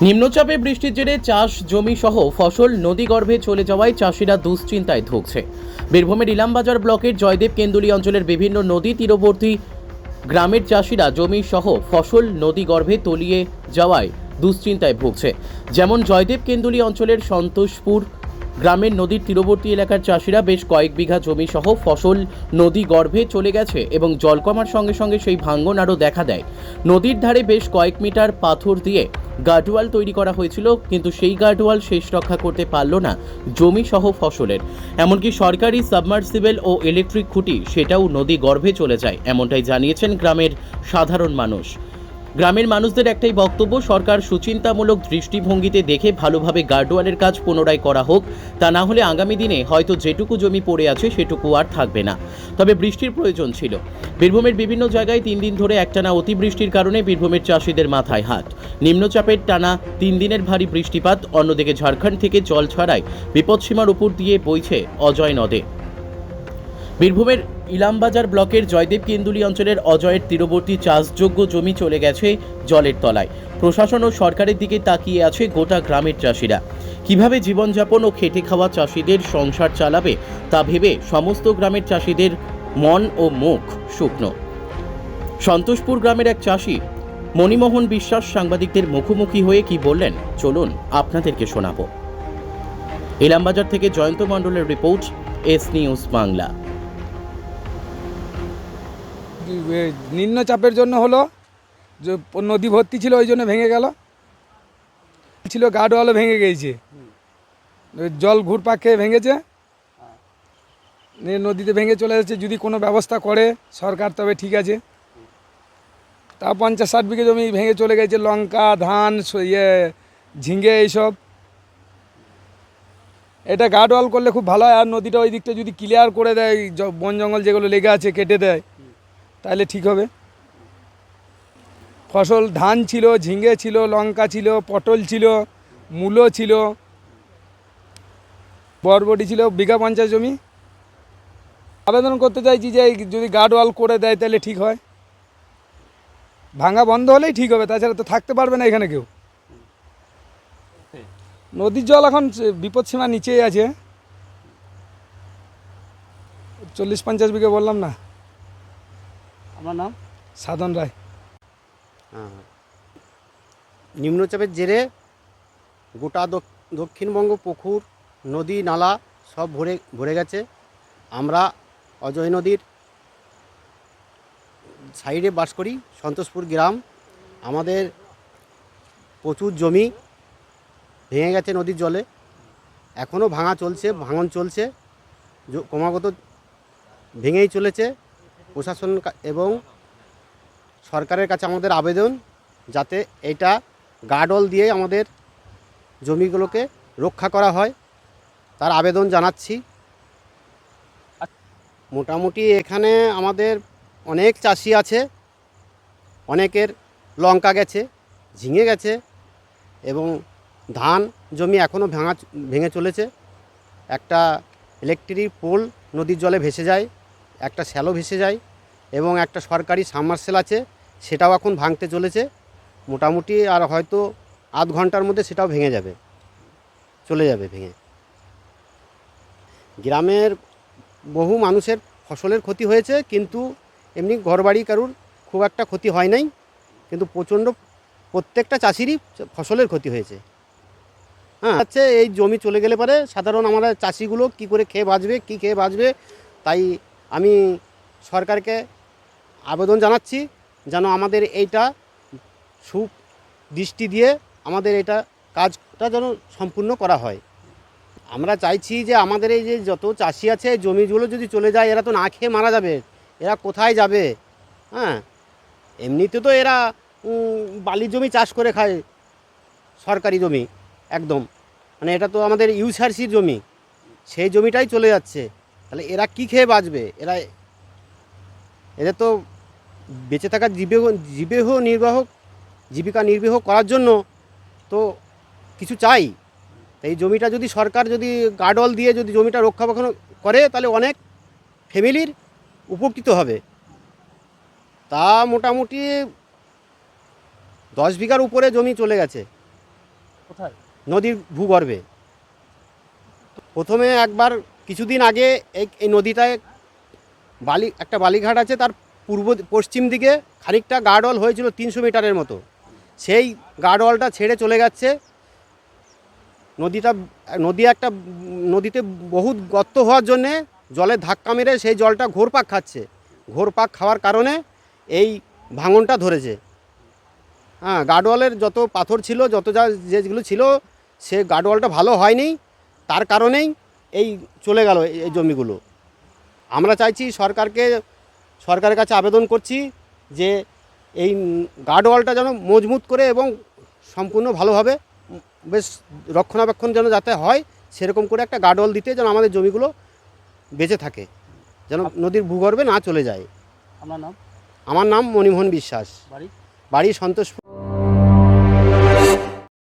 নিম্নচাপে বৃষ্টির জেরে চাষ জমি সহ ফসল নদীগর্ভে চলে যাওয়ায় চাষিরা দুশ্চিন্তায় ভুগছে বীরভূমের ইলামবাজার ব্লকের জয়দেব কেন্দুলি অঞ্চলের বিভিন্ন নদী তীরবর্তী গ্রামের চাষিরা জমি সহ ফসল নদীগর্ভে তলিয়ে যাওয়ায় দুশ্চিন্তায় ভুগছে। যেমন জয়দেব কেন্দুলি অঞ্চলের সন্তোষপুর গ্রামের নদীর তীরবর্তী এলাকার চাষিরা বেশ কয়েক বিঘা জমি সহ ফসল নদী গর্ভে চলে গেছে এবং জল কমার সঙ্গে সঙ্গে সেই ভাঙ্গন আরও দেখা দেয়। নদীর ধারে বেশ কয়েক মিটার পাথর দিয়ে গার্ডওয়াল তৈরি করা হয়েছিল, কিন্তু সেই গার্ডওয়াল শেষ রক্ষা করতে পারল না জমি সহ ফসলের। এমনকি সরকারি সাবমার্সিবল ও ইলেকট্রিক খুঁটি, সেটাও নদী গর্ভে চলে যায়, এমনটাই জানিয়েছেন গ্রামের সাধারণ মানুষ। গ্রামের মানুষদের একটাই বক্তব্য, সরকার সুচিন্তামূলক দৃষ্টিভঙ্গিতে দেখে ভালোভাবে গার্ডওয়ালের কাজ পুনরায় করা হোক। তা না হলে আগামী দিনে হয়তো যেটুকু জমি পড়ে আছে সেটুকু আর থাকবে না। তবে বৃষ্টির প্রয়োজন ছিল। বীরভূমের বিভিন্ন জায়গায় তিন দিন ধরে একটানা অতিবৃষ্টির কারণে বীরভূমের চাষিদের মাথায় হাত। নিম্নচাপের টানা তিন দিনের ভারী বৃষ্টিপাত, অন্যদিকে ঝাড়খণ্ড থেকে জল ছাড়ায় বিপদসীমার উপর দিয়ে বইছে অজয় নদে। বীরভূমের ইলামবাজার ব্লকের জয়দেব কেন্দুলি অঞ্চলের অজয়ের তীরবর্তী চাষযোগ্য জমি চলে গেছে জলের তলায়। প্রশাসন ও সরকারের দিকে তাকিয়ে আছে গোটা গ্রামের চাষিরা। কীভাবে জীবনযাপন ও খেটে খাওয়া চাষিদের সংসার চালাবে, তা ভেবে সমস্ত গ্রামের চাষিদের মন ও মুখ শুকনো। সন্তোষপুর গ্রামের এক চাষি, মণিমোহন বিশ্বাস সাংবাদিকদের মুখোমুখি হয়ে কি বললেন, চলুন আপনাদেরকে শোনাবো। ইলামবাজার থেকে জয়ন্ত মণ্ডলের রিপোর্ট, এস নিউজ বাংলা। নিম্নচাপের জন্য হলো, যে নদী ভর্তি ছিল, ওই জন্য ভেঙে গেল। ছিল গার্ডওয়ালও ভেঙে গিয়েছে জল ঘুরপাক খেয়ে ভেঙেছে। নদীতে ভেঙে চলে যাচ্ছে যদি কোনো ব্যবস্থা করে, সরকার তবে ঠিক আছে। তা পঞ্চাশ ষাট বিঘে জমি ভেঙে চলে গেছে। লঙ্কা, ধান ইয়ে ঝিঙ্গে এইসব। এটা গার্ডওয়াল করলে খুব ভালো হয়। আর নদীটা ওই দিকটা যদি ক্লিয়ার করে দেয় বন জঙ্গল যেগুলো লেগে আছে, কেটে দেয়। তাহলে ঠিক হবে। ফসল ধান ছিল, ঝিঙে ছিল, লঙ্কা ছিল, পটল ছিল, মূলো ছিল। বরবটি ছিল, বিঘা পঞ্চাশ জমি। আবেদন করতে চাইছি যে যদি গার্ডওয়াল করে দেয় তাহলে ঠিক হয়। ভাঙা বন্ধ হলেই ঠিক হবে, তাছাড়া তো থাকতে পারবে না এখানে কেউ। নদীর জল এখন বিপদসীমা নিচেই আছে। চল্লিশ পঞ্চাশ বিঘে বললাম না। আমার নাম সাধন রায়। হ্যাঁ। নিম্নচাপের জেরে গোটা দক্ষিণবঙ্গ পুকুর নদী নালা সব ভরে ভরে গেছে। আমরা অজয় নদীর সাইডে বাস করি সন্তোষপুর গ্রাম। আমাদের প্রচুর জমি ভেঙে গেছে নদীর জলে। এখনও ভাঙা চলছে ভাঙন চলছে। ক্রমাগত ভেঙেই চলেছে। প্রশাসন এবং সরকারের কাছে আমাদের আবেদন যাতে এটা গার্ডওয়াল দিয়ে আমাদের জমিগুলোকে রক্ষা করা হয়। তার আবেদন জানাচ্ছি। মোটামুটি এখানে আমাদের অনেক চাষি আছে, অনেকের লঙ্কা গেছে, ঝিঙে গেছে এবং ধান জমি এখনও ভাঙা ভেঙে চলেছে। একটা ইলেকট্রিক পোল নদীর জলে ভেসে যায়। একটা শ্যালো ভেসে যায় এবং একটা সরকারি সাবমার্সেল আছে, সেটাও এখন ভাঙতে চলেছে। মোটামুটি আর হয়তো আধ ঘণ্টার মধ্যে সেটাও ভেঙে যাবে, চলে যাবে ভেঙে। গ্রামের বহু মানুষের ফসলের ক্ষতি হয়েছে, কিন্তু এমনি ঘরবাড়ি কারুর খুব একটা ক্ষতি হয় নাই, কিন্তু প্রচণ্ড প্রত্যেকটা চাষিরই ফসলের ক্ষতি হয়েছে। হ্যাঁ আচ্ছা এই জমি চলে গেলে পরে সাধারণ আমরা চাষিগুলো কি করে খেয়ে বাঁচবে, কি খেয়ে বাঁচবে, তাই আমি সরকারকে আবেদন জানাচ্ছি যেন আমাদের এইটা সুদৃষ্টি দিয়ে আমাদের এটা কাজটা যেন সম্পূর্ণ করা হয়। আমরা চাইছি যে আমাদের এই যে যত চাষি আছে, জমিগুলো যদি চলে যায়, এরা তো না খেয়ে মারা যাবে। এরা কোথায় যাবে? হ্যাঁ? এমনিতে তো এরা বালির জমি চাষ করে খায়। সরকারি জমি, একদম। মানে এটা তো আমাদের ইউসআরসির জমি। সেই জমিটাই চলে যাচ্ছে। তাহলে এরা কি খেয়ে বাঁচবে? এরা এদের তো বেঁচে থাকার জীবেহ জীবেহ নির্বাহ জীবিকা নির্বাহ করার জন্য তো কিছু চাই। এই জমিটা যদি সরকার যদি গার্ডওয়াল দিয়ে যদি জমিটা রক্ষণাবেক্ষণ করে তাহলে অনেক ফ্যামিলির উপকৃত হবে। তা মোটামুটি দশ বিঘার উপরে জমি চলে গেছে। কোথায়? নদীর ভূগর্ভে। প্রথমে একবার কিছুদিন আগে এই নদীটায় বালি, একটা বালিঘাট আছে, তার পূর্ব, পশ্চিম দিকে খানিকটা গার্ডওয়াল হয়েছিল তিনশো মিটারের মতো। সেই গার্ডওয়ালটা ছেড়ে চলে যাচ্ছে নদীটা, নদী একটা, নদীতে বহুত গর্ত হওয়ার জন্যে জলের ধাক্কা মেরে সেই জলটা ঘোরপাক খাচ্ছে। ঘোরপাক খাওয়ার কারণে এই ভাঙনটা ধরেছে। হ্যাঁ গার্ডওয়ালের যত পাথর ছিল, যত যা যেগুলো ছিল, সে গার্ডওয়ালটা ভালো হয়নি। তার কারণেই এই চলে গেল এই- জমিগুলো। আমরা চাইছি সরকারকে সরকারের কাছে আবেদন করছি যে এই গার্ডওয়ালটা যেন মজবুত করে এবং সম্পূর্ণ ভালোভাবে বেশ রক্ষণাবেক্ষণ যেন যাতে হয় সেরকম করে একটা গার্ডওয়াল দিতে যেন আমাদের জমিগুলো বেঁচে থাকে যেন নদীর ভূগর্ভে না চলে যায়। আপনার নাম? আমার নাম মণিমোহন বিশ্বাস। বাড়ি? বাড়ি সন্তোষ